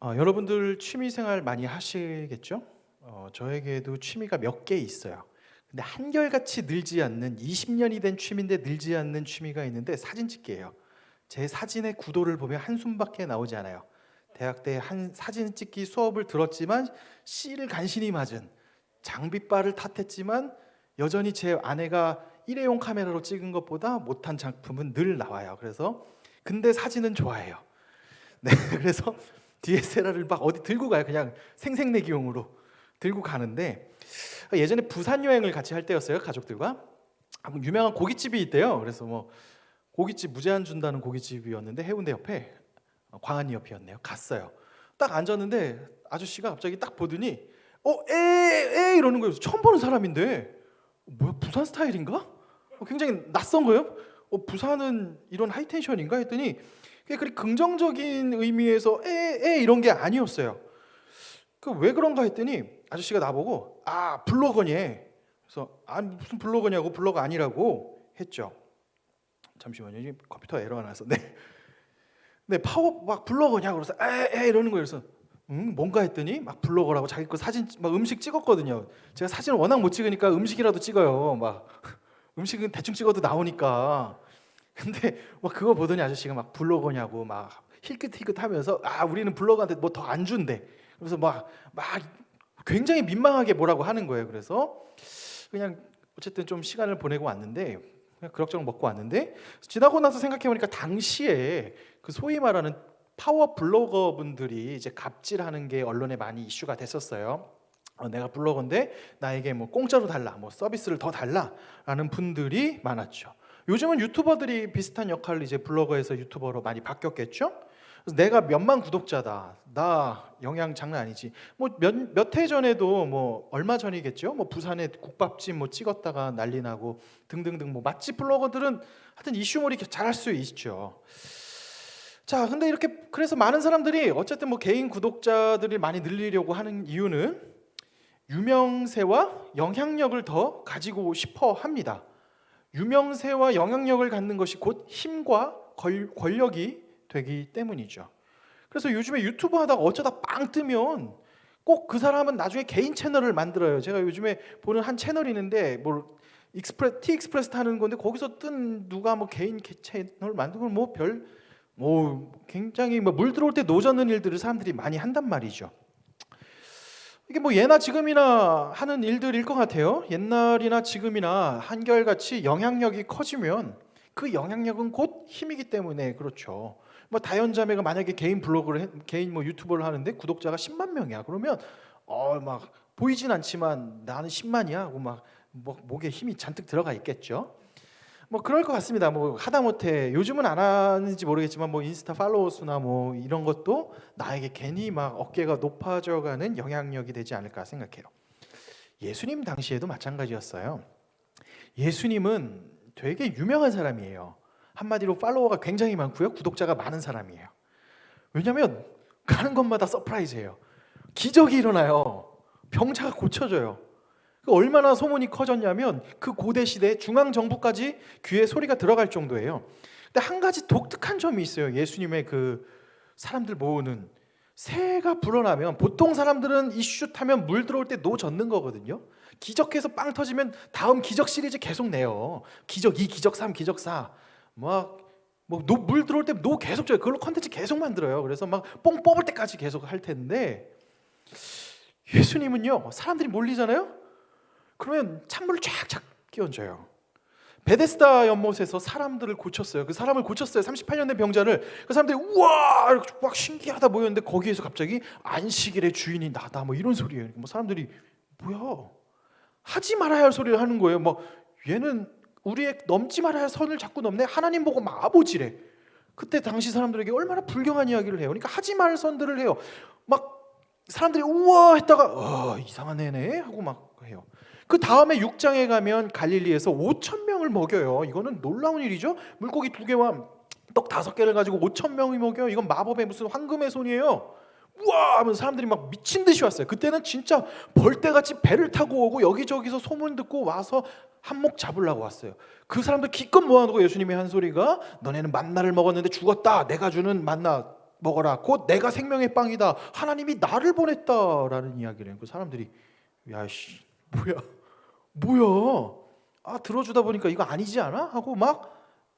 어, 여러분들 취미 생활 많이 하시겠죠? 어, 저에게도 취미가 몇 개 있어요. 근데 한결같이 늘지 않는 20년이 된 취미인데 늘지 않는 취미가 있는데 사진 찍기예요. 제 사진의 구도를 보면 한숨밖에 나오지 않아요. 대학 때 한 사진 찍기 수업을 들었지만 C를 간신히 맞은 장비빨을 탓했지만 여전히 제 아내가 일회용 카메라로 찍은 것보다 못한 작품은 늘 나와요. 그래서 근데 사진은 좋아해요. 네, 그래서 DSLR을 막 어디 들고 가요. 그냥 생색내기용으로 들고 가는데 예전에 부산 여행을 같이 할 때였어요. 가족들과 아, 뭐 유명한 고깃집이 있대요. 그래서 뭐 고깃집 무제한 준다는 고깃집이었는데 해운대 옆에 어, 광안리 옆이었네요. 갔어요. 딱 앉았는데 아저씨가 갑자기 딱 보더니 어에에 이러는 거예요. 처음 보는 사람인데 어, 뭐야 부산 스타일인가? 어, 굉장히 낯선 거예요. 어, 부산은 이런 하이텐션인가 했더니 그리 긍정적인 의미에서 에에 이런 게 아니었어요. 그 왜 그런가 했더니 아저씨가 나보고 아 블로거니. 그래서 아 무슨 블로거냐고 블로거 아니라고 했죠. 잠시만요. 지금 컴퓨터 에러가 나서 네. 네 파워 막 블로거냐 그래서 에에 이러는 거예요. 그래서 음 뭔가 했더니 막 블로거라고 자기 거 사진 막 음식 찍었거든요. 제가 사진을 워낙 못 찍으니까 음식이라도 찍어요. 막 음식은 대충 찍어도 나오니까. 근데 막 그거 보더니 아저씨가 막 블로거냐고 막 힐끗힐끗하면서 아 우리는 블로거한테 뭐 더 안 준대. 그래서 막막 굉장히 민망하게 뭐라고 하는 거예요. 그래서 그냥 어쨌든 좀 시간을 보내고 왔는데 그냥 그럭저럭 먹고 왔는데 지나고 나서 생각해 보니까 당시에 그 소위 말하는 파워 블로거 분들이 이제 갑질하는 게 언론에 많이 이슈가 됐었어요. 어, 내가 블로거인데 나에게 뭐 공짜로 달라, 뭐 서비스를 더 달라라는 분들이 많았죠. 요즘은 유튜버들이 비슷한 역할을 이제 블로거에서 유튜버로 많이 바뀌었겠죠. 그래서 내가 몇만 구독자다, 나 영향 장난 아니지. 뭐몇몇해 전에도 뭐 얼마 전이겠죠. 뭐 부산에 국밥집 뭐 찍었다가 난리 나고 등등등 뭐 맛집 블로거들은 하여튼 이슈몰이 잘할 수 있죠. 자, 근데 이렇게 그래서 많은 사람들이 어쨌든 뭐 개인 구독자들이 많이 늘리려고 하는 이유는 유명세와 영향력을 더 가지고 싶어 합니다. 유명세와 영향력을 갖는 것이 곧 힘과 걸- 권력이 되기 때문이죠. 그래서 요즘에 유튜브 하다가 어쩌다 빵 뜨면 꼭 그 사람은 나중에 개인 채널을 만들어요. 제가 요즘에 보는 한 채널이 있는데 뭐 익스프레 티 익스프레스 타는 건데 거기서 뜬 누가 뭐 개인 개- 채널 만들고 뭐별뭐 굉장히 뭐 물 들어올 때 노젓는 일들을 사람들이 많이 한단 말이죠. 이게 뭐 예나 지금이나 하는 일들일 것 같아요. 옛날이나 지금이나 한결같이 영향력이 커지면 그 영향력은 곧 힘이기 때문에 그렇죠. 뭐 다현자매가 만약에 개인 블로그를 해- 개인 뭐 유튜버를 하는데 구독자가 10만 명이야. 그러면 어 막 보이진 않지만 나는 10만이야 하고 막 뭐, 목에 힘이 잔뜩 들어가 있겠죠. 뭐 그럴 것 같습니다. 뭐 하다못해 요즘은 안 하는지 모르겠지만 뭐 인스타 팔로워 수나 뭐 이런 것도 나에게 괜히 막 어깨가 높아져가는 영향력이 되지 않을까 생각해요. 예수님 당시에도 마찬가지였어요. 예수님은 되게 유명한 사람이에요. 한마디로 팔로워가 굉장히 많고요. 구독자가 많은 사람이에요. 왜냐하면 가는 곳마다 서프라이즈예요. 기적이 일어나요. 병자가 고쳐져요. 그 얼마나 소문이 커졌냐면 그 고대 시대 중앙 정부까지 귀에 소리가 들어갈 정도예요. 근데 한 가지 독특한 점이 있어요. 예수님의 그 사람들 모으는 새가 불어나면 보통 사람들은 이슈 타면 물 들어올 때 노 젓는 거거든요. 기적해서 빵 터지면 다음 기적 시리즈 계속 내요. 기적 2, 기적 3, 기적 4. 막 뭐 물 들어올 때 노 계속 줘요. 그걸로 컨텐츠 계속 만들어요. 그래서 막 뽕 뽑을 때까지 계속 할 텐데 예수님은요. 사람들이 몰리잖아요. 그러면 찬물을 쫙쫙 끼얹어요. 베데스다 연못에서 사람들을 고쳤어요. 그 사람을 고쳤어요. 38년 된 병자를 그 사람들이 우와 이렇게 막 신기하다 모였는데 거기에서 갑자기 안식일의 주인이 나다 뭐 이런 소리예요. 뭐 사람들이 뭐야 하지 말아야 할 소리를 하는 거예요. 뭐 얘는 우리의 넘지 말아야 할 선을 자꾸 넘네. 하나님 보고 막 아버지래. 그때 당시 사람들에게 얼마나 불경한 이야기를 해요. 그러니까 하지 말 선들을 해요. 막 사람들이 우와 했다가 어, 이상한 애네 하고 막 해요. 그 다음에 6장에 가면 갈릴리에서 5천 명을 먹여요. 이거는 놀라운 일이죠. 물고기 두 개와 떡 다섯 개를 가지고 5천 명이 먹여요. 이건 마법의 무슨 황금의 손이에요. 우와 하면서 사람들이 막 미친 듯이 왔어요. 그때는 진짜 벌떼같이 배를 타고 오고 여기저기서 소문 듣고 와서 한몫 잡으려고 왔어요. 그 사람들 기껏 모아놓고 예수님이 한 소리가 너네는 만나를 먹었는데 죽었다. 내가 주는 만나 먹어라. 곧 내가 생명의 빵이다. 하나님이 나를 보냈다라는 이야기를. 그 사람들이 야씨 뭐야 뭐야 아 들어주다 보니까 이거 아니지 않아 하고 막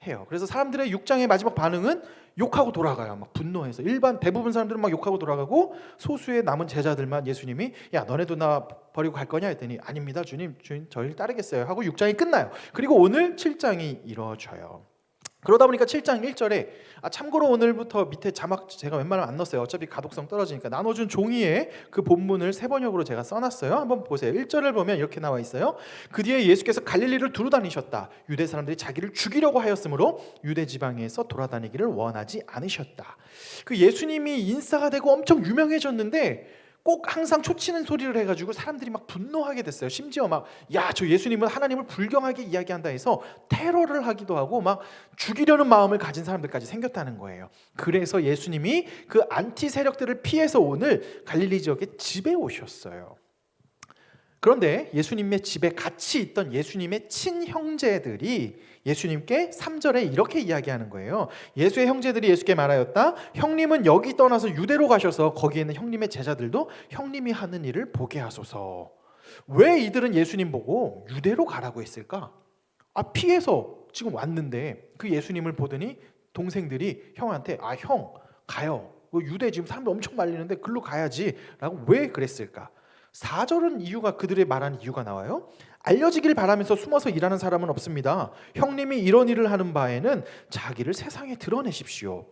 해요. 그래서 사람들의 6장의 마지막 반응은 욕하고 돌아가요. 막 분노해서 일반 대부분 사람들은 막 욕하고 돌아가고 소수의 남은 제자들만 예수님이 야 너네도 나 버리고 갈 거냐 했더니 아닙니다 주님 주님 저희를 따르겠어요 하고 6장이 끝나요. 그리고 오늘 7장이 이루어져요. 그러다 보니까 7장 1절에 아 참고로 오늘부터 밑에 자막 제가 웬만하면 안 넣었어요. 어차피 가독성 떨어지니까 나눠준 종이에 그 본문을 세 번역으로 제가 써놨어요. 한번 보세요. 1절을 보면 이렇게 나와 있어요. 그 뒤에 예수께서 갈릴리를 두루 다니셨다. 유대 사람들이 자기를 죽이려고 하였으므로 유대 지방에서 돌아다니기를 원하지 않으셨다. 그 예수님이 인싸가 되고 엄청 유명해졌는데 꼭 항상 초치는 소리를 해가지고 사람들이 막 분노하게 됐어요. 심지어 막 야 저 예수님은 하나님을 불경하게 이야기한다 해서 테러를 하기도 하고 막 죽이려는 마음을 가진 사람들까지 생겼다는 거예요. 그래서 예수님이 그 안티 세력들을 피해서 오늘 갈릴리 지역에 집에 오셨어요. 그런데 예수님의 집에 같이 있던 예수님의 친형제들이 예수님께 3절에 이렇게 이야기하는 거예요. 예수의 형제들이 예수께 말하였다. 형님은 여기 떠나서 유대로 가셔서 거기에 있는 형님의 제자들도 형님이 하는 일을 보게 하소서. 왜 이들은 예수님 보고 유대로 가라고 했을까? 아 피해서 지금 왔는데 그 예수님을 보더니 동생들이 형한테 아 형 가요. 그 유대 지금 사람들 엄청 말리는데 글로 가야지라고 왜 그랬을까? 4절은 이유가 그들의 말하는 이유가 나와요. 알려지길 바라면서 숨어서 일하는 사람은 없습니다. 형님이 이런 일을 하는 바에는 자기를 세상에 드러내십시오.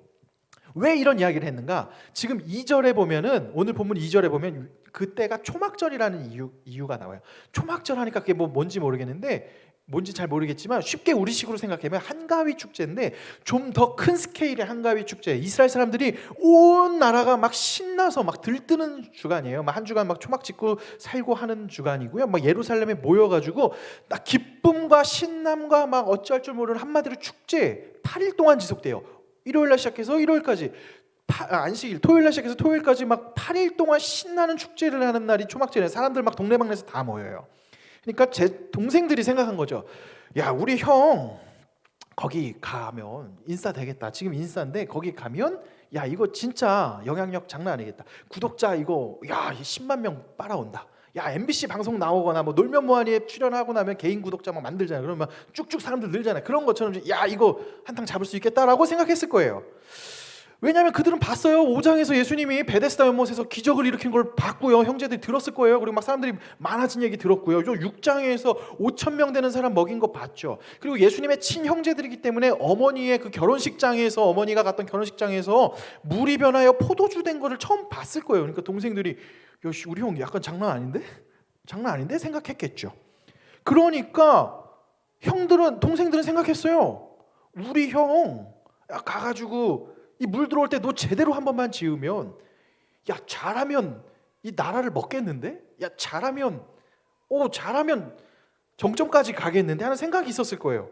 왜 이런 이야기를 했는가? 지금 2절에 보면은 오늘 본문 2절에 보면 그때가 초막절이라는 이유, 이유가 나와요. 초막절 하니까 그게 뭐 뭔지 모르겠는데 뭔지 잘 모르겠지만 쉽게 우리식으로 생각하면 한가위 축제인데 좀 더 큰 스케일의 한가위 축제. 이스라엘 사람들이 온 나라가 막 신나서 막 들뜨는 주간이에요. 막 한 주간 막 초막 짓고 살고 하는 주간이고요. 막 예루살렘에 모여가지고 나 기쁨과 신남과 막 어찌할 줄 모르는 한마디로 축제 8일 동안 지속돼요. 일요일 날 시작해서 일요일까지 파, 아, 안식일 토요일 날 시작해서 토요일까지 막 8일 동안 신나는 축제를 하는 날이 초막절이에요. 사람들 막 동네방네에서 다 모여요. 그러니까 제 동생들이 생각한 거죠. 야, 우리 형 거기 가면 인싸 되겠다. 지금 인싸인데 거기 가면 야, 이거 진짜 영향력 장난 아니겠다. 구독자 이거 야, 10만 명 빨아온다. 야, MBC 방송 나오거나 뭐 놀면 뭐하니에 출연하고 나면 개인 구독자 막 만들잖아요. 그러면 막 쭉쭉 사람들 늘잖아요. 그런 것처럼 야, 이거 한탕 잡을 수 있겠다라고 생각했을 거예요. 왜냐하면 그들은 봤어요. 5장에서 예수님이 베데스다 연못에서 기적을 일으킨 걸 봤고요. 형제들이 들었을 거예요. 그리고 막 사람들이 많아진 얘기 들었고요. 요 6장에서 5천 명 되는 사람 먹인 거 봤죠. 그리고 예수님의 친형제들이기 때문에 어머니의 그 결혼식장에서 어머니가 갔던 결혼식장에서 물이 변하여 포도주 된 거를 처음 봤을 거예요. 그러니까 동생들이 야씨 우리 형 약간 장난 아닌데? 장난 아닌데 생각했겠죠. 그러니까 형들은 동생들은 생각했어요. 우리 형 가가지고 이 물 들어올 때 너 제대로 한 번만 지으면 야 잘하면 이 나라를 먹겠는데? 야 잘하면 오 잘하면 정점까지 가겠는데 하는 생각이 있었을 거예요.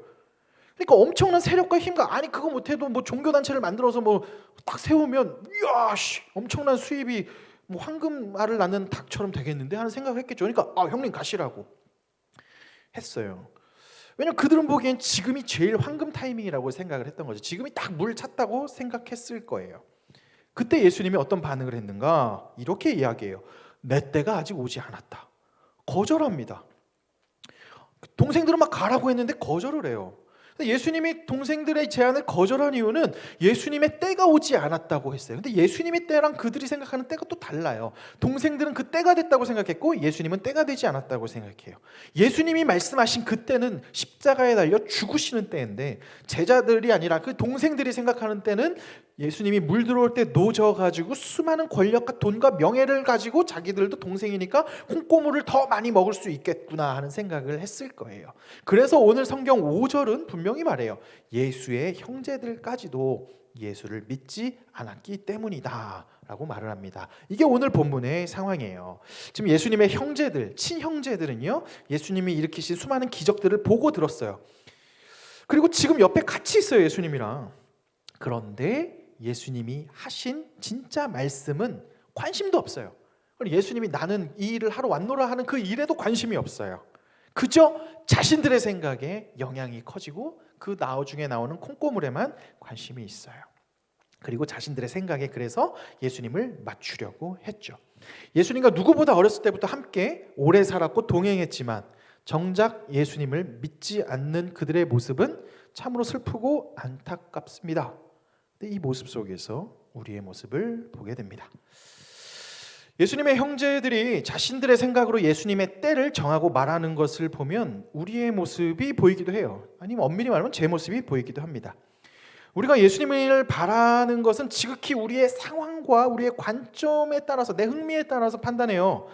그러니까 엄청난 세력과 힘과 아니 그거 못해도 뭐 종교 단체를 만들어서 뭐 딱 세우면 야씨 엄청난 수입이 뭐 황금알을 낳는 닭처럼 되겠는데 하는 생각을 했겠죠. 그러니까 아 형님 가시라고 했어요. 왜냐면 그들은 보기엔 지금이 제일 황금 타이밍이라고 생각을 했던 거죠. 지금이 딱 물 찼다고 생각했을 거예요. 그때 예수님이 어떤 반응을 했는가? 이렇게 이야기해요. 내 때가 아직 오지 않았다. 거절합니다. 동생들은 막 가라고 했는데 거절을 해요. 예수님이 동생들의 제안을 거절한 이유는 예수님의 때가 오지 않았다고 했어요. 근데 예수님의 때랑 그들이 생각하는 때가 또 달라요. 동생들은 그 때가 됐다고 생각했고 예수님은 때가 되지 않았다고 생각해요. 예수님이 말씀하신 그 때는 십자가에 달려 죽으시는 때인데 제자들이 아니라 그 동생들이 생각하는 때는 예수님이 물 들어올 때 노져 가지고 수많은 권력과 돈과 명예를 가지고 자기들도 동생이니까 콩고물을 더 많이 먹을 수 있겠구나 하는 생각을 했을 거예요. 그래서 오늘 성경 5절은 분명 히 말해요. 예수의 형제들까지도 예수를 믿지 않았기 때문이다 라고 말을 합니다. 이게 오늘 본문의 상황이에요. 지금 예수님의 형제들, 친형제들은요. 예수님이 일으키신 수많은 기적들을 보고 들었어요. 그리고 지금 옆에 같이 있어요, 예수님이랑. 그런데 예수님이 하신 진짜 말씀은 관심도 없어요. 예수님이 나는 이 일을 하러 왔노라 하는 그 일에도 관심이 없어요. 그저 자신들의 생각에 영향이 커지고 그 나중에 나오는 콩고물에만 관심이 있어요. 그리고 자신들의 생각에 그래서 예수님을 맞추려고 했죠. 예수님과 누구보다 어렸을 때부터 함께 오래 살았고 동행했지만 정작 예수님을 믿지 않는 그들의 모습은 참으로 슬프고 안타깝습니다. 이 모습 속에서 우리의 모습을 보게 됩니다. 예수님의 형제들이 자신들의 생각으로 예수님의 때를 정하고 말하는 것을 보면 우리의 모습이 보이기도 해요. 아니면 엄밀히 말하면 제 모습이 보이기도 합니다. 우리가 예수님을 바라는 것은 지극히 우리의 상황과 우리의 관점에 따라서 내 흥미에 따라서 판단해요.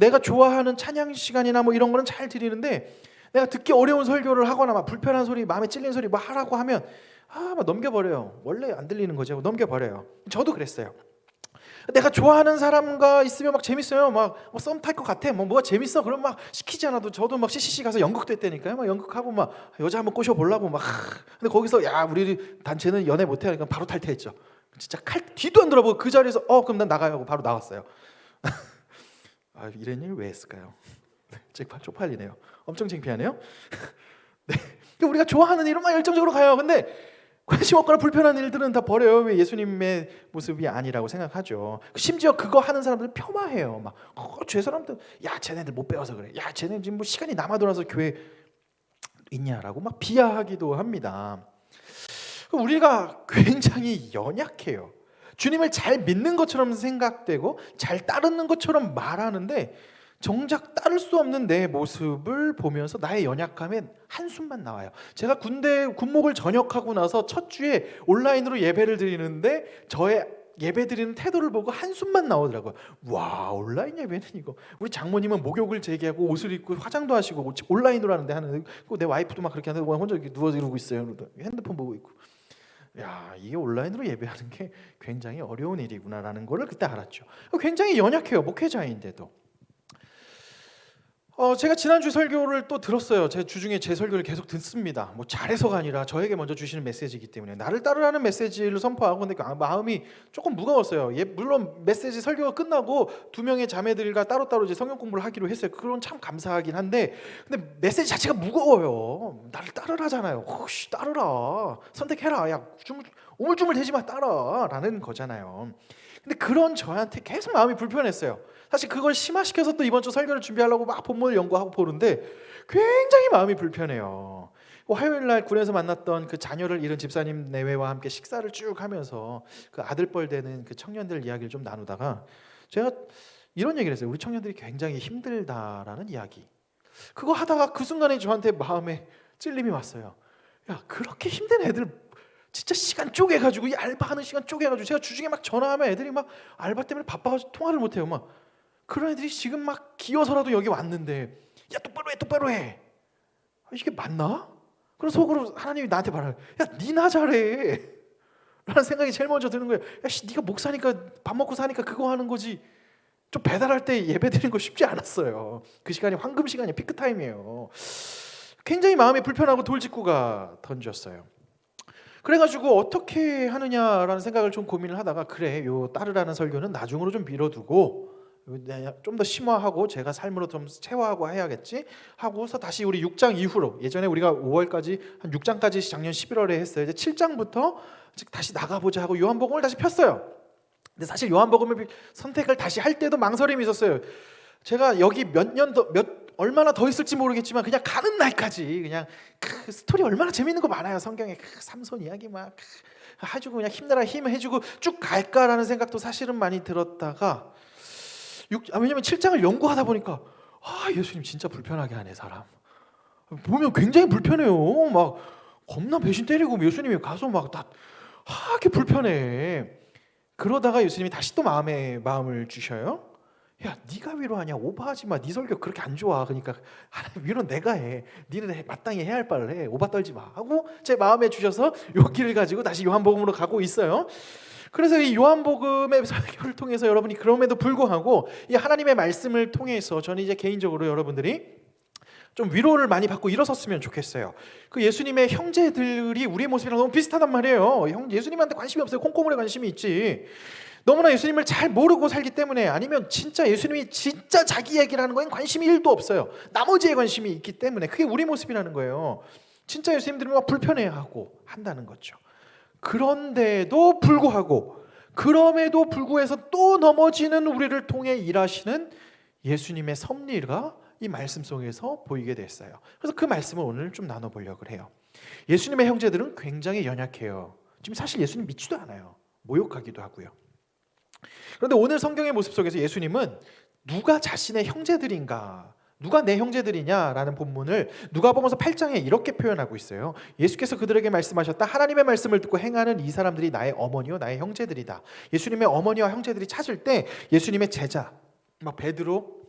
내가 좋아하는 찬양 시간이나 뭐 이런 거는 잘 드리는데 내가 듣기 어려운 설교를 하거나 막 불편한 소리, 마음에 찔린 소리 뭐 하라고 하면 아, 막 넘겨버려요. 원래 안 들리는 거죠. 넘겨버려요. 저도 그랬어요. 내가 좋아하는 사람과 있으면 막 재밌어요. 막썸 탈것 같아. 뭐 뭐가 재밌어. 그럼 막 시키지 않아도 저도 막 CCC 가서 연극도 했다니까요. 막 연극하고 막 여자 한번 꼬셔 보려고 막. 근데 거기서 야 우리 단체는 연애 못 해 하니까 바로 탈퇴했죠. 진짜 칼 뒤도 안 돌아보고 그 자리에서 어 그럼 난 나가요 하고 바로 나왔어요. 아 이런 일 왜 했을까요? 잭파 쪽팔리네요. 엄청 창피하네요. 네. 우리가 좋아하는 막 열정적으로 가요. 근데 관심 없거나 불편한 일들은 다 버려요. 왜 예수님의 모습이 아니라고 생각하죠. 심지어 그거 하는 사람들 폄하해요. 막, 어, 저 사람들, 야, 쟤네들 못 배워서 그래. 야, 쟤네 지금 뭐 시간이 남아 돌아서 교회 있냐라고 막 비하하기도 합니다. 우리가 굉장히 연약해요. 주님을 잘 믿는 것처럼 생각되고 잘 따르는 것처럼 말하는데 정작 따를 수 없는 내 모습을 보면서 나의 연약함에 한숨만 나와요. 제가 군대 군목을 전역하고 나서 첫 주에 온라인으로 예배를 드리는데 저의 예배 드리는 태도를 보고 한숨만 나오더라고요. 와 온라인 예배는 이거 우리 장모님은 목욕을 재개하고 옷을 입고 화장도 하시고 온라인으로 하는데 하는 내 와이프도 막 그렇게 하는데 혼자 이렇게 누워 이러고 있어요. 핸드폰 보고 있고. 야 이게 온라인으로 예배하는 게 굉장히 어려운 일이구나라는 걸 그때 알았죠. 굉장히 연약해요 목회자인데도. 어, 제가 지난주 설교를 또 들었어요. 제 주중에 제 설교를 계속 듣습니다. 뭐 잘해서가 아니라 저에게 먼저 주시는 메시지이기 때문에 나를 따르라는 메시지를 선포하고 근데 그 마음이 조금 무거웠어요. 예, 물론 메시지 설교가 끝나고 두 명의 자매들과 따로따로 이제 성경 공부를 하기로 했어요. 그건 참 감사하긴 한데 근데 메시지 자체가 무거워요. 나를 따르라잖아요. 혹시 따르라. 선택해라. 야, 우물쭈물 대지 마 따라라는 거잖아요. 근데 그런 저한테 계속 마음이 불편했어요. 사실 그걸 심화시켜서 또 이번 주 설교를 준비하려고 막 본문을 연구하고 보는데 굉장히 마음이 불편해요. 화요일 날 군에서 만났던 그 자녀를 잃은 집사님 내외와 함께 식사를 쭉 하면서 그 아들뻘 되는 그 청년들 이야기를 좀 나누다가 제가 이런 얘기를 했어요. 우리 청년들이 굉장히 힘들다라는 이야기. 그거 하다가 그 순간에 저한테 마음에 찔림이 왔어요. 야 그렇게 힘든 애들 진짜 시간 쪼개가지고 이 알바하는 시간 쪼개가지고 제가 주중에 막 전화하면 애들이 막 알바 때문에 바빠가지고 통화를 못해요. 막 그런 애들이 지금 막 기어서라도 여기 왔는데 야 똑바로 해 똑바로 해. 아, 이게 맞나? 그럼 속으로 하나님이 나한테 말하요 야 니나 잘해. 라는 생각이 제일 먼저 드는 거예요 야 씨, 네가 목사니까 밥 먹고 사니까 그거 하는 거지. 좀 배달할 때 예배 드리는 거 쉽지 않았어요. 그 시간이 황금 시간이에요. 피크 타임이에요. 굉장히 마음이 불편하고 돌직구가 던졌어요. 그래가지고 어떻게 하느냐라는 생각을 좀 고민을 하다가 그래 요 따르라는 설교는 나중으로 좀 미뤄두고 좀 더 심화하고 제가 삶으로 좀 체화하고 해야겠지 하고서 다시 우리 6장 이후로 예전에 우리가 5월까지 한 6장까지 작년 11월에 했어요. 이제 7장부터 다시 나가보자 하고 요한복음을 다시 폈어요. 근데 사실 요한복음을 선택을 다시 할 때도 망설임이 있었어요. 제가 여기 몇 년 더 몇 얼마나 더 있을지 모르겠지만 그냥 가는 날까지 그냥 그 스토리 얼마나 재밌는 거 많아요 성경에 그 삼손 이야기 막 해주고 그냥 힘내라 힘 해주고 쭉 갈까라는 생각도 사실은 많이 들었다가 6, 아, 왜냐면 7장을 연구하다 보니까 아 예수님 진짜 불편하게 하네 사람. 보면 굉장히 불편해요. 막 겁나 배신 때리고 예수님이 가서 막다 하게 불편해. 그러다가 예수님이 다시 또 마음에 마음을 주셔요. 야 네가 위로하냐? 오버하지 마 네 설교 그렇게 안 좋아. 그러니까 하나님 위로 내가 해. 니는 마땅히 해야 할 바를 해. 오바 떨지 마. 하고 제 마음에 주셔서 요 길을 가지고 다시 요한복음으로 가고 있어요 그래서 이 요한복음의 설교를 통해서 여러분이 그럼에도 불구하고 이 하나님의 말씀을 통해서 저는 이제 개인적으로 여러분들이 좀 위로를 많이 받고 일어섰으면 좋겠어요. 그 예수님의 형제들이 우리의 모습이랑 너무 비슷하단 말이에요. 형 예수님한테 관심이 없어요. 콩고물에 관심이 있지. 너무나 예수님을 잘 모르고 살기 때문에 아니면 진짜 예수님이 진짜 자기 얘기라는 거엔 관심이 1도 없어요. 나머지에 관심이 있기 때문에 그게 우리 모습이라는 거예요. 진짜 예수님들은 막 불편해하고 한다는 거죠. 그런데도 불구하고 그럼에도 불구해서 또 넘어지는 우리를 통해 일하시는 예수님의 섭리가 이 말씀 속에서 보이게 됐어요. 그래서 그 말씀을 오늘 좀 나눠 보려고 해요. 예수님의 형제들은 굉장히 연약해요. 지금 사실 예수님 믿지도 않아요. 모욕하기도 하고요. 그런데 오늘 성경의 모습 속에서 예수님은 누가 자신의 형제들인가, 누가 내 형제들이냐라는 본문을 누가복음서 8장에 이렇게 표현하고 있어요. 예수께서 그들에게 말씀하셨다. 하나님의 말씀을 듣고 행하는 이 사람들이 나의 어머니요 나의 형제들이다. 예수님의 어머니와 형제들이 찾을 때 예수님의 제자 막 베드로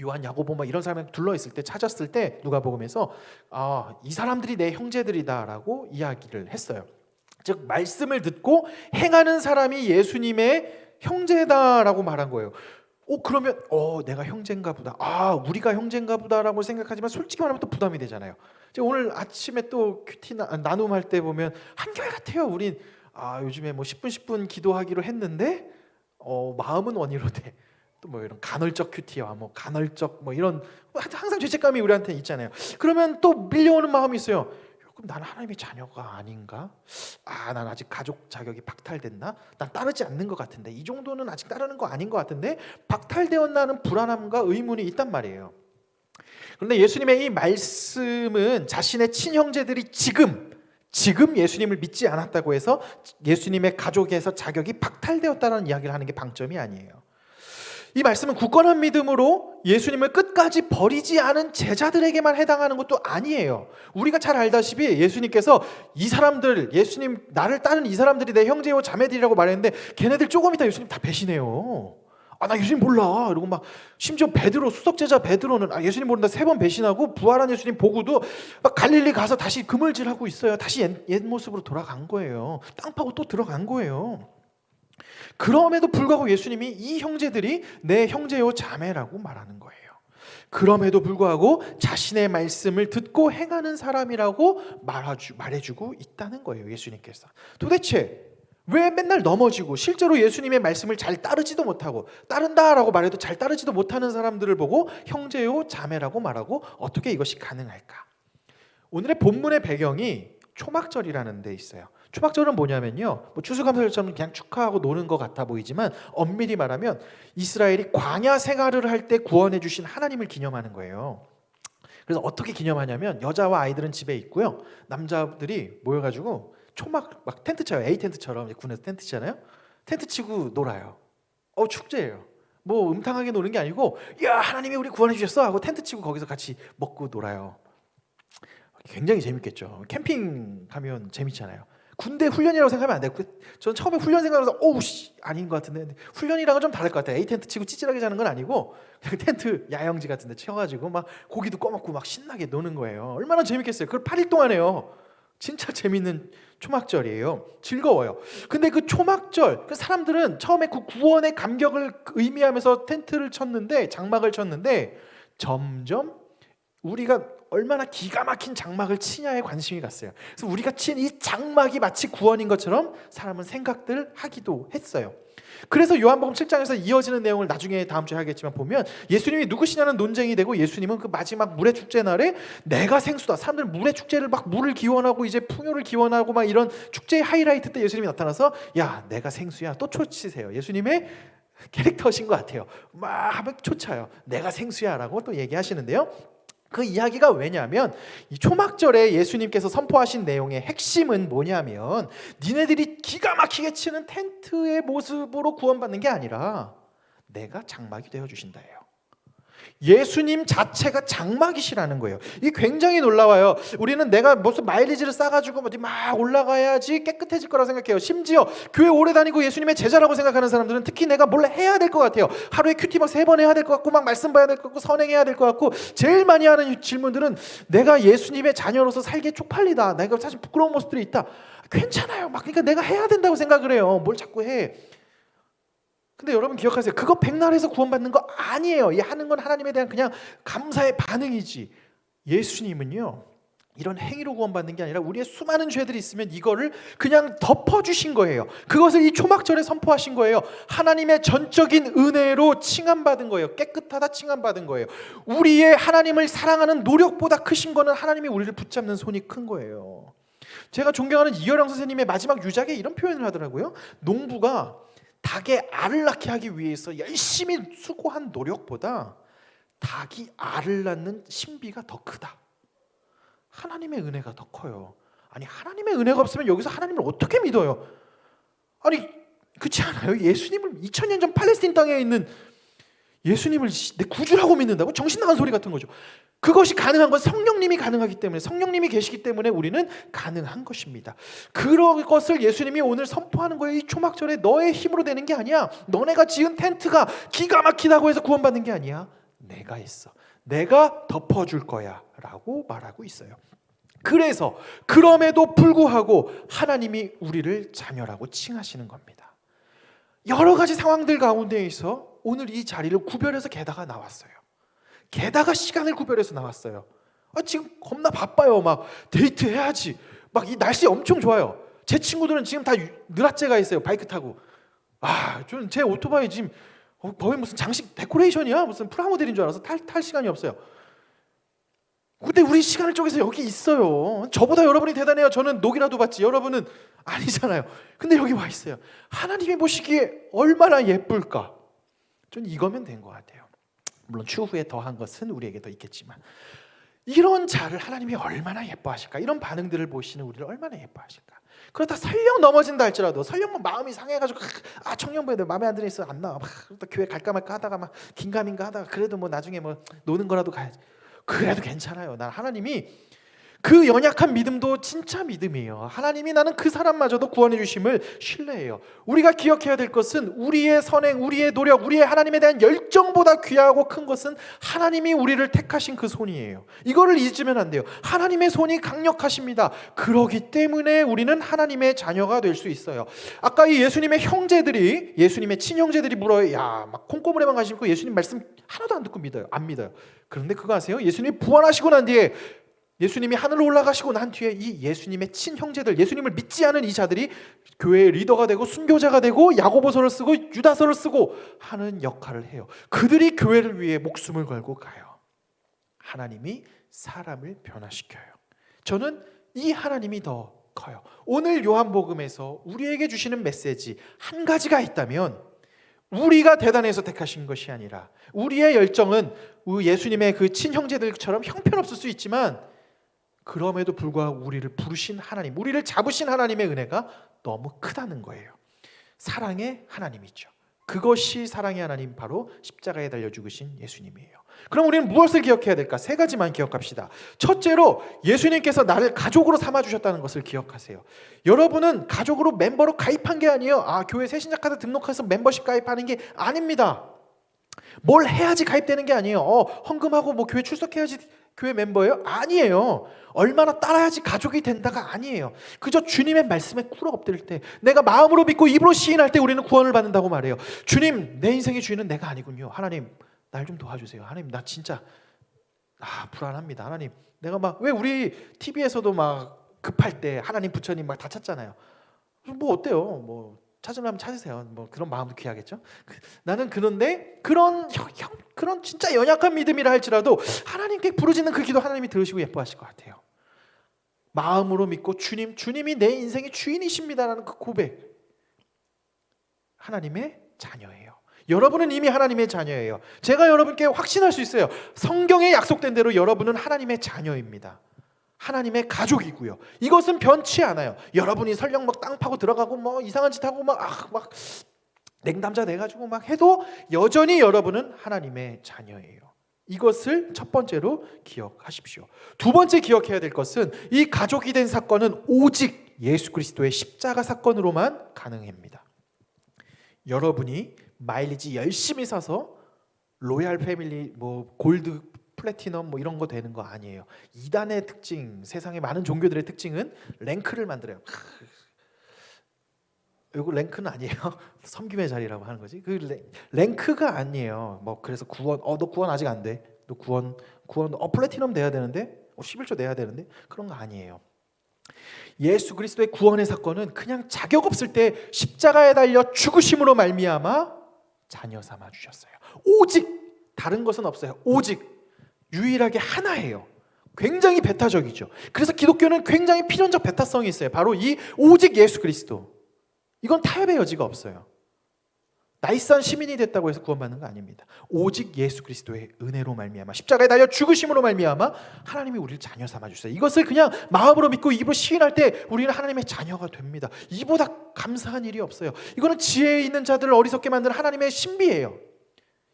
요한 야고보 막 이런 사람이 둘러 있을 때 찾았을 때 누가복음에서 아, 이 사람들이 내 형제들이다라고 이야기를 했어요. 즉 말씀을 듣고 행하는 사람이 예수님의 형제다라고 말한 거예요. 오 그러면 어 내가 형제인가 보다. 아 우리가 형제인가 보다라고 생각하지만 솔직히 말하면 또 부담이 되잖아요. 오늘 아침에 또 큐티 나, 나눔 할 때 보면 한결 같아요. 우린 아 요즘에 뭐 10분 10분 기도하기로 했는데 어 마음은 원이로 돼. 또 뭐 이런 간헐적 큐티와 뭐 간헐적 뭐 이런 항상 죄책감이 우리한테 있잖아요. 그러면 또 밀려오는 마음이 있어요. 그럼 나는 하나님의 자녀가 아닌가? 아, 난 아직 가족 자격이 박탈됐나? 난 따르지 않는 것 같은데 이 정도는 아직 따르는 거 아닌 것 같은데 박탈되었나는 불안함과 의문이 있단 말이에요. 그런데 예수님의 이 말씀은 자신의 친형제들이 지금 지금 예수님을 믿지 않았다고 해서 예수님의 가족에서 자격이 박탈되었다는 이야기를 하는 게 방점이 아니에요. 이 말씀은 굳건한 믿음으로 예수님을 끝까지 버리지 않은 제자들에게만 해당하는 것도 아니에요. 우리가 잘 알다시피 예수님께서 이 사람들, 예수님 나를 따른 이 사람들이 내 형제요 자매들이라고 말했는데 걔네들 조금 있다 예수님 다 배신해요. 아 나 예수님 몰라 이러고 막 심지어 베드로 수석 제자 베드로는 아 예수님 모른다 세 번 배신하고 부활한 예수님 보고도 막 갈릴리 가서 다시 그물질하고 있어요. 다시 옛, 옛 모습으로 돌아간 거예요. 땅 파고 또 들어간 거예요. 그럼에도 불구하고 예수님이 이 형제들이 내 형제요 자매라고 말하는 거예요. 그럼에도 불구하고 자신의 말씀을 듣고 행하는 사람이라고 말해주, 말해주고 있다는 거예요. 예수님께서. 도대체 왜 맨날 넘어지고 실제로 예수님의 말씀을 잘 따르지도 못하고 따른다라고 말해도 잘 따르지도 못하는 사람들을 보고 형제요 자매라고 말하고 어떻게 이것이 가능할까? 오늘의 본문의 배경이 초막절이라는 데 있어요. 초막절은 뭐냐면요. 뭐 추수감사절처럼 그냥 축하하고 노는 것 같아 보이지만 엄밀히 말하면 이스라엘이 광야 생활을 할 때 구원해 주신 하나님을 기념하는 거예요. 그래서 어떻게 기념하냐면 여자와 아이들은 집에 있고요. 남자들이 모여 가지고 초막 막 텐트 쳐요. A 텐트처럼 군에서 텐트 치잖아요. 텐트 치고 놀아요. 어 축제예요. 뭐 음탕하게 노는 게 아니고 야 하나님이 우리 구원해 주셨어 하고 텐트 치고 거기서 같이 먹고 놀아요. 굉장히 재밌겠죠. 캠핑 가면 재밌잖아요. 군대 훈련이라고 생각하면 안 되고 저는 처음에 훈련 생각하면서 오우 씨 아닌 것 같은데 훈련이랑은 좀 다를 것 같아요. A 텐트 치고 찌질하게 자는 건 아니고 그냥 텐트 야영지 같은데 치워가지고 막 고기도 꺼먹고 막 신나게 노는 거예요. 얼마나 재밌겠어요. 그걸 8일 동안 해요. 진짜 재밌는 초막절이에요. 즐거워요. 근데 그 초막절, 그 사람들은 처음에 그 구원의 감격을 의미하면서 텐트를 쳤는데 장막을 쳤는데 점점 우리가 얼마나 기가 막힌 장막을 치냐에 관심이 갔어요. 그래서 우리가 친 이 장막이 마치 구원인 것처럼 사람은 생각들 하기도 했어요. 그래서 요한복음 7장에서 이어지는 내용을 나중에 다음 주에 하겠지만 보면 예수님이 누구시냐는 논쟁이 되고 예수님은 그 마지막 물의 축제 날에 내가 생수다. 사람들 물의 축제를 막 물을 기원하고 이제 풍요를 기원하고 막 이런 축제의 하이라이트 때 예수님이 나타나서 야 내가 생수야 또 초치세요. 예수님의 캐릭터신 것 같아요. 막 쫓아요. 내가 생수야라고 또 얘기하시는데요. 그 이야기가 왜냐하면 이 초막절에 예수님께서 선포하신 내용의 핵심은 뭐냐면 니네들이 기가 막히게 치는 텐트의 모습으로 구원받는 게 아니라 내가 장막이 되어 주신다예요. 예수님 자체가 장막이시라는 거예요. 이 굉장히 놀라워요. 우리는 내가 무슨 마일리지를 싸가지고 어디 막 올라가야지 깨끗해질 거라 생각해요. 심지어 교회 오래 다니고 예수님의 제자라고 생각하는 사람들은 특히 내가 뭘 해야 될 것 같아요. 하루에 큐티 막세번 해야 될 것 같고 막 말씀 봐야 될 것 같고 선행해야 될 것 같고 제일 많이 하는 질문들은 내가 예수님의 자녀로서 살기에 쪽팔리다. 내가 사실 부끄러운 모습들이 있다. 괜찮아요. 막 그러니까 내가 해야 된다고 생각을 해요. 뭘 자꾸 해. 근데 여러분 기억하세요. 그거 백날에서 구원받는 거 아니에요. 이 하는 건 하나님에 대한 그냥 감사의 반응이지. 예수님은요. 이런 행위로 구원받는 게 아니라 우리의 수많은 죄들이 있으면 이거를 그냥 덮어주신 거예요. 그것을 이 초막절에 선포하신 거예요. 하나님의 전적인 은혜로 칭함받은 거예요. 깨끗하다 칭함받은 거예요. 우리의 하나님을 사랑하는 노력보다 크신 거는 하나님이 우리를 붙잡는 손이 큰 거예요. 제가 존경하는 이여령 선생님의 마지막 유작에 이런 표현을 하더라고요. 농부가 닭의 알을 낳게 하기 위해서 열심히 수고한 노력보다 닭이 알을 낳는 신비가 더 크다. 하나님의 은혜가 더 커요. 아니 하나님의 은혜가 없으면 여기서 하나님을 어떻게 믿어요? 아니 그렇지 않아요? 예수님을 2000년 전 팔레스틴 땅에 있는 예수님을 내 구주라고 믿는다고 정신 나간 소리 같은 거죠. 그것이 가능한 건 성령님이 가능하기 때문에 성령님이 계시기 때문에 우리는 가능한 것입니다. 그런 것을 예수님이 오늘 선포하는 거예요. 이 초막절에 너의 힘으로 되는 게 아니야. 너네가 지은 텐트가 기가 막히다고 해서 구원받는 게 아니야. 내가 했어. 내가 덮어줄 거야라고 말하고 있어요. 그래서 그럼에도 불구하고 하나님이 우리를 자녀라고 칭하시는 겁니다. 여러 가지 상황들 가운데에서 오늘 이 자리를 구별해서 게다가 나왔어요. 게다가 시간을 구별해서 나왔어요. 아, 지금 겁나 바빠요. 막 데이트 해야지. 막 이 날씨 엄청 좋아요. 제 친구들은 지금 다 유- 느라째가 있어요. 바이크 타고. 아, 저는 제 오토바이 지금 어, 거의 무슨 장식 데코레이션이야. 무슨 프라모델인 줄 알아서 탈, 탈 시간이 없어요. 근데 우리 시간을 쪼개서 여기 있어요. 저보다 여러분이 대단해요. 저는 녹이라도 받지. 여러분은 아니잖아요. 근데 여기 와 있어요. 하나님이 보시기에 얼마나 예쁠까? 전 이거면 된 것 같아요. 물론 추후에 더한 것은 우리에게 더 있겠지만 이런 자를 하나님이 얼마나 예뻐하실까? 이런 반응들을 보시는 우리를 얼마나 예뻐하실까? 그러다 설령 넘어진다 할지라도 설령 뭐 마음이 상해가지고 아 청년부애들 마음에 안 있어 안 나와 막 교회 갈까 말까 하다가 막 긴가민가 하다가 그래도 뭐 나중에 뭐 노는 거라도 가야지 그래도 괜찮아요. 난 하나님이 그 연약한 믿음도 진짜 믿음이에요. 하나님이 나는 그 사람마저도 구원해 주심을 신뢰해요. 우리가 기억해야 될 것은 우리의 선행, 우리의 노력, 우리의 하나님에 대한 열정보다 귀하고 큰 것은 하나님이 우리를 택하신 그 손이에요. 이거를 잊으면 안 돼요. 하나님의 손이 강력하십니다. 그러기 때문에 우리는 하나님의 자녀가 될 수 있어요. 아까 이 예수님의 형제들이 예수님의 친형제들이 물어요. 야, 막 콩고물에만 가시고 예수님 말씀 하나도 안 듣고 믿어요. 안 믿어요. 그런데 그거 아세요? 예수님이 부활하시고 난 뒤에 예수님이 하늘로 올라가시고 난 뒤에 이 예수님의 친형제들, 예수님을 믿지 않은 이 자들이 교회의 리더가 되고 순교자가 되고 야고보서를 쓰고 유다서를 쓰고 하는 역할을 해요. 그들이 교회를 위해 목숨을 걸고 가요. 하나님이 사람을 변화시켜요. 저는 이 하나님이 더 커요. 오늘 요한복음에서 우리에게 주시는 메시지 한 가지가 있다면 우리가 대단해서 택하신 것이 아니라 우리의 열정은 예수님의 그 친형제들처럼 형편없을 수 있지만 그럼에도 불구하고 우리를 부르신 하나님, 우리를 잡으신 하나님의 은혜가 너무 크다는 거예요. 사랑의 하나님이죠. 그것이 사랑의 하나님 바로 십자가에 달려 죽으신 예수님이에요. 그럼 우리는 무엇을 기억해야 될까? 세 가지만 기억합시다. 첫째로 예수님께서 나를 가족으로 삼아 주셨다는 것을 기억하세요. 여러분은 가족으로 멤버로 가입한 게 아니에요. 아, 교회 새신자 카드 등록해서 멤버십 가입하는 게 아닙니다. 뭘 해야지 가입되는 게 아니에요. 어, 헌금하고 뭐 교회 출석해야지 교회 멤버예요? 아니에요. 얼마나 따라야지 가족이 된다가 아니에요. 그저 주님의 말씀에 꿇어 엎드릴 때 내가 마음으로 믿고 입으로 시인할 때 우리는 구원을 받는다고 말해요. 주님, 내 인생의 주인은 내가 아니군요. 하나님, 날 좀 도와주세요. 하나님, 나 진짜 아, 불안합니다. 하나님, 내가 막 왜 우리 TV에서도 막 급할 때 하나님 부처님 막다 찾잖아요. 뭐 어때요? 뭐 찾으려면 찾으세요. 뭐 그런 마음도 귀하겠죠. 그, 나는 그런데 그런 형, 형, 그런 진짜 연약한 믿음이라 할지라도 하나님께 부르짖는 그 기도 하나님이 들으시고 예뻐하실 것 같아요. 마음으로 믿고 주님, 주님이 내 인생의 주인이십니다라는 그 고백. 하나님의 자녀예요. 여러분은 이미 하나님의 자녀예요. 제가 여러분께 확신할 수 있어요. 성경에 약속된 대로 여러분은 하나님의 자녀입니다. 하나님의 가족이고요. 이것은 변치 않아요. 여러분이 설령 막 땅 파고 들어가고 뭐 이상한 짓 하고 막, 아, 막 냉담자 돼 가지고 막 해도 여전히 여러분은 하나님의 자녀예요. 이것을 첫 번째로 기억하십시오. 두 번째 기억해야 될 것은 이 가족이 된 사건은 오직 예수 그리스도의 십자가 사건으로만 가능합니다. 여러분이 마일리지 열심히 사서 로얄 패밀리 뭐 골드 플래티넘 뭐 이런 거 되는 거 아니에요. 이단의 특징, 세상의 많은 종교들의 특징은 랭크를 만들어요. 이거 랭크는 아니에요. 섬김의 자리라고 하는 거지. 그 랭, 크가 아니에요. 뭐 그래서 구원, 어 너 구원 아직 안 돼. 너 구원, 구원, 어 플래티넘 돼야 되는데, 어 11조 내야 되는데 그런 거 아니에요. 예수 그리스도의 구원의 사건은 그냥 자격 없을 때 십자가에 달려 죽으심으로 말미암아 자녀 삼아 주셨어요. 오직 다른 것은 없어요. 오직 유일하게 하나예요. 굉장히 배타적이죠. 그래서 기독교는 굉장히 필연적 배타성이 있어요. 바로 이 오직 예수 그리스도. 이건 타협의 여지가 없어요. 나이스한 시민이 됐다고 해서 구원받는 거 아닙니다. 오직 예수 그리스도의 은혜로 말미암아 십자가에 달려 죽으심으로 말미암아 하나님이 우리를 자녀 삼아 주세요. 이것을 그냥 마음으로 믿고 입으로 시인할 때 우리는 하나님의 자녀가 됩니다. 이보다 감사한 일이 없어요. 이거는 지혜 있는 자들을 어리석게 만드는 하나님의 신비예요.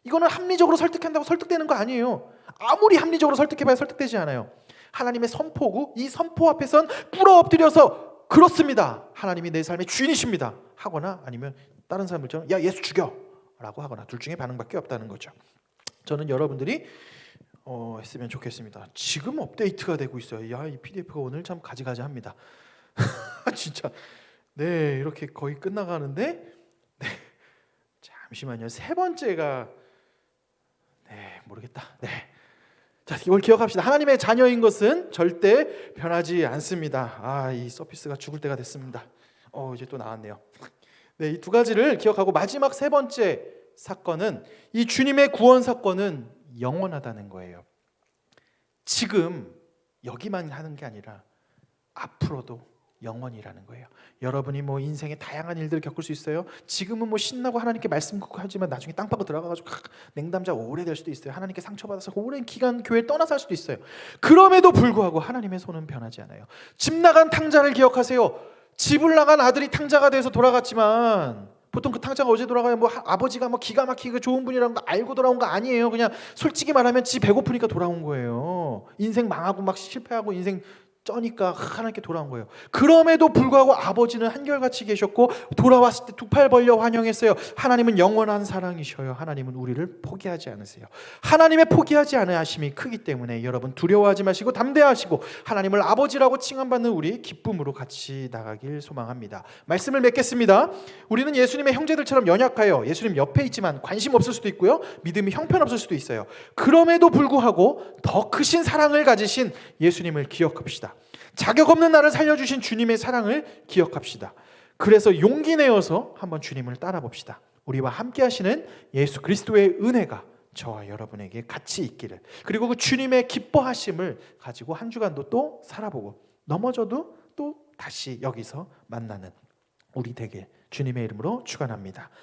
이거는 합리적으로 설득한다고 설득되는 거 아니에요. 아무리 합리적으로 설득해봐야 설득되지 않아요. 하나님의 선포고 이 선포 앞에선 꿇어 엎드려서 그렇습니다. 하나님이 내 삶의 주인이십니다. 하거나 아니면 다른 사람들처럼 야 예수 죽여 라고 하거나 둘 중에 반응밖에 없다는 거죠. 저는 여러분들이 어, 했으면 좋겠습니다. 지금 업데이트가 되고 있어요. 야 이 PDF가 오늘 참 가지가지 합니다. 진짜 네 이렇게 거의 끝나가는데 네 잠시만요. 세 번째가 네 모르겠다. 네. 자, 이걸 기억합시다. 하나님의 자녀인 것은 절대 변하지 않습니다. 아, 이 서피스가 죽을 때가 됐습니다. 어, 이제 또 나왔네요. 네, 이 두 가지를 기억하고 마지막 세 번째 사건은 이 주님의 구원 사건은 영원하다는 거예요. 지금 여기만 하는 게 아니라 앞으로도 영원이라는 거예요. 여러분이 뭐 인생의 다양한 일들을 겪을 수 있어요. 지금은 뭐 신나고 하나님께 말씀 듣고 하지만 나중에 땅 파고 들어가가지고 냉담자 오래될 수도 있어요. 하나님께 상처받아서 오랜 기간 교회 떠나서 할 수도 있어요. 그럼에도 불구하고 하나님의 손은 변하지 않아요. 집 나간 탕자를 기억하세요. 집을 나간 아들이 탕자가 돼서 돌아갔지만 보통 그 탕자가 어제 돌아가요. 뭐 하- 아버지가 뭐 기가 막히게 좋은 분이라는 거 알고 돌아온 거 아니에요. 그냥 솔직히 말하면 지 배고프니까 돌아온 거예요. 인생 망하고 막 실패하고 인생 쩌니까 하나님께 돌아온 거예요. 그럼에도 불구하고 아버지는 한결같이 계셨고 돌아왔을 때 두 팔 벌려 환영했어요. 하나님은 영원한 사랑이셔요. 하나님은 우리를 포기하지 않으세요. 하나님의 포기하지 않으 하심이 크기 때문에 여러분 두려워하지 마시고 담대하시고 하나님을 아버지라고 칭함받는 우리 기쁨으로 같이 나가길 소망합니다. 말씀을 맺겠습니다. 우리는 예수님의 형제들처럼 연약하여 예수님 옆에 있지만 관심 없을 수도 있고요. 믿음이 형편없을 수도 있어요. 그럼에도 불구하고 더 크신 사랑을 가지신 예수님을 기억합시다. 자격 없는 나를 살려주신 주님의 사랑을 기억합시다. 그래서 용기 내어서 한번 주님을 따라 봅시다. 우리와 함께 하시는 예수 그리스도의 은혜가 저와 여러분에게 같이 있기를. 그리고 그 주님의 기뻐하심을 가지고 한 주간도 또 살아보고 넘어져도 또 다시 여기서 만나는 우리 되게 주님의 이름으로 축원합니다.